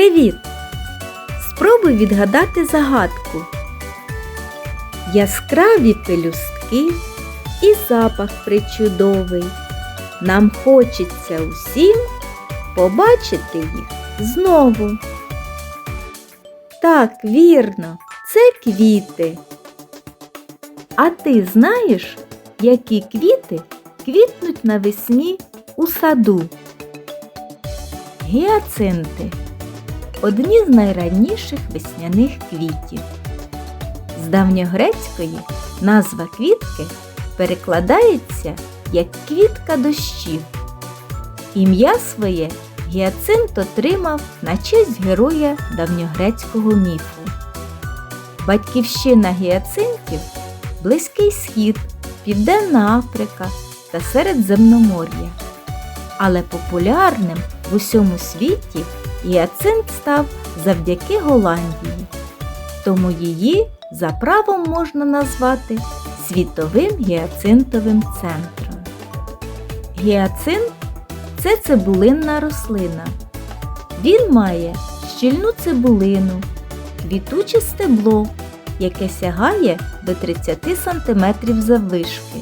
Привіт! Спробуй відгадати загадку. Яскраві пелюстки і запах причудовий. Нам хочеться усім побачити їх знову. Так, вірно, це квіти. А ти знаєш, які квіти квітнуть навесні у саду? Гіацинти одні з найранніших весняних квітів. З давньогрецької назва квітки перекладається як квітка дощів. Ім'я своє гіацинт отримав на честь героя давньогрецького міфу. Батьківщина гіацинтів Близький Схід, Південна Африка та Середземномор'я. Але популярним в усьому світі гіацинт став завдяки Голландії. Тому її за правом можна назвати світовим гіацинтовим центром. Гіацинт це цибулинна рослина. Він має щільну цибулину, квітуче стебло, яке сягає до 30 см заввишки,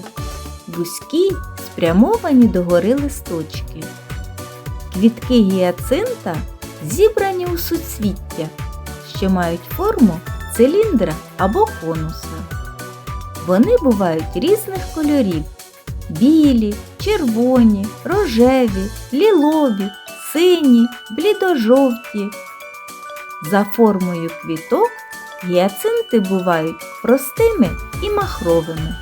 вузькі, спрямовані догори листочки. Квітки гіацинта зібрані у суцвіття, що мають форму циліндра або конуса. Вони бувають різних кольорів білі, червоні, рожеві, лілові, сині, блідожовті. За формою квіток гіацинти бувають простими і махровими.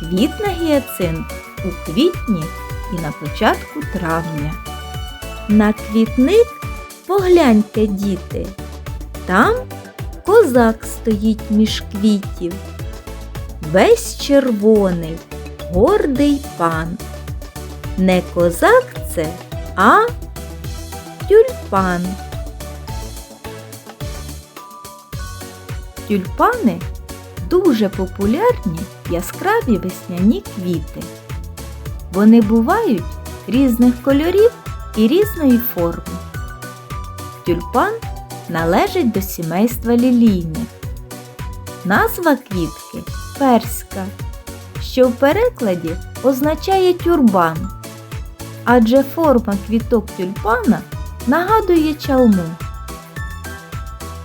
Квітне гіацинт у квітні і на початку травня. На квітник погляньте, діти, там козак стоїть між квітів, весь червоний, гордий пан. Не козак це, а тюльпан. Тюльпани дуже популярні яскраві весняні квіти. Вони бувають різних кольорів і різної форми. Тюльпан належить до сімейства лілійних. Назва квітки перська, що в перекладі означає тюрбан, адже форма квіток тюльпана нагадує чалму.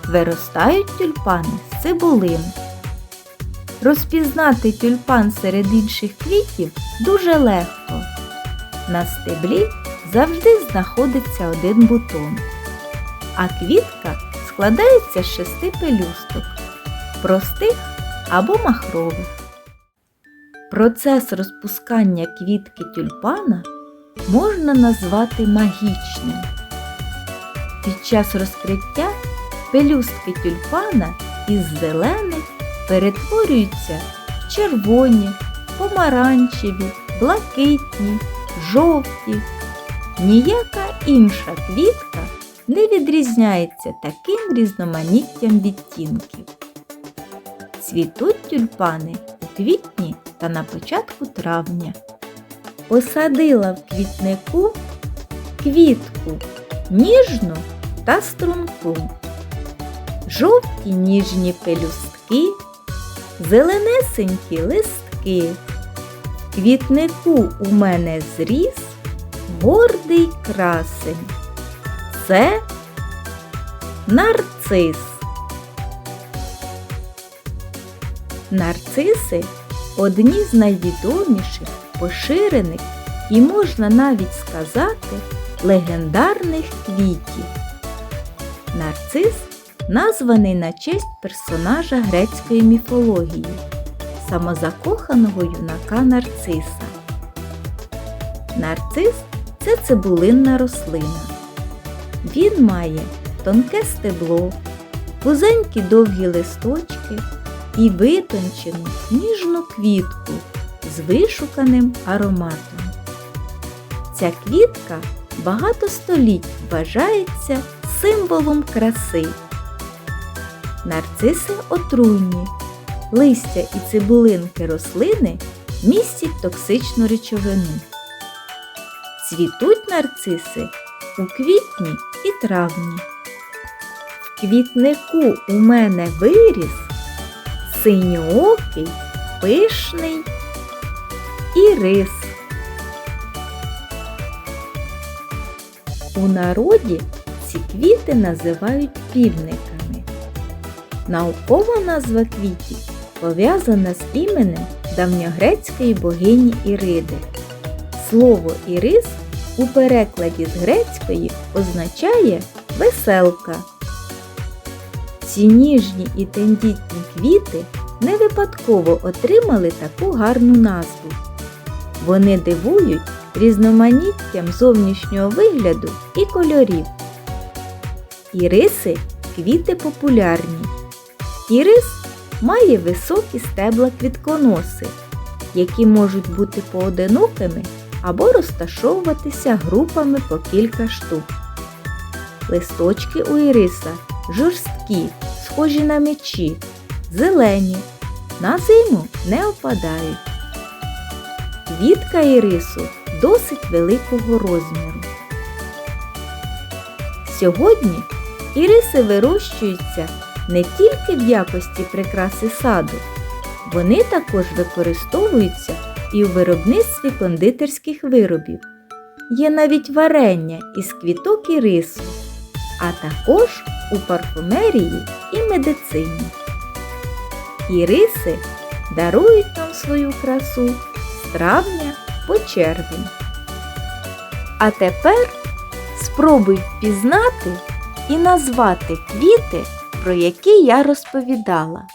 Виростають тюльпани з цибулин. Розпізнати тюльпан серед інших квітів дуже легко. На стеблі завжди знаходиться один бутон, а квітка складається з шести пелюсток простих або махрових. Процес розпускання квітки тюльпана можна назвати магічним. Під час розкриття пелюстки тюльпана із зелених перетворюються в червоні, помаранчеві, блакитні, жовті. Ніяка інша квітка не відрізняється таким різноманіттям відтінків. Цвітуть тюльпани у квітні та на початку травня. Посадила в квітнику квітку ніжну та струнку. Жовті ніжні пелюстки, зеленесенькі листки. Квітнику у мене зріс гордий красень. Це нарцис. Нарциси одні з найвідоміших, поширених і можна навіть сказати легендарних квітів. Нарцис названий на честь персонажа грецької міфології, самозакоханого юнака нарциса. Нарцис це цибулинна рослина. Він має тонке стебло, вузенькі довгі листочки і витончену ніжну квітку з вишуканим ароматом. Ця квітка багато століть вважається символом краси. Нарциси отруйні. Листя і цибулинки рослини містять токсичну речовину. Цвітуть нарциси у квітні і травні. квітнику у мене виріс, синьоокий, пишний ірис. У народі ці квіти називають півниками. Наукова назва квітів пов'язана з іменем давньогрецької богині Іриди. Слово ірис у перекладі з грецької означає веселка. Ці ніжні і тендітні квіти не випадково отримали таку гарну назву. Вони дивують різноманіттям зовнішнього вигляду і кольорів. Іриси квіти популярні. Ірис має високі стебла квітконоси, які можуть бути поодинокими або розташовуватися групами по кілька штук. Листочки у іриса жорсткі, схожі на мечі, зелені, на зиму не опадають. Квітка ірису досить великого розміру. Сьогодні іриси вирощуються не тільки в якості прикраси саду, вони також використовуються і у виробництві кондитерських виробів. Є навіть варення із квіток ірису, а також у парфумерії і медицині. Іриси дарують нам свою красу з травня по червень. А тепер спробуй впізнати і назвати квіти, про які я розповідала.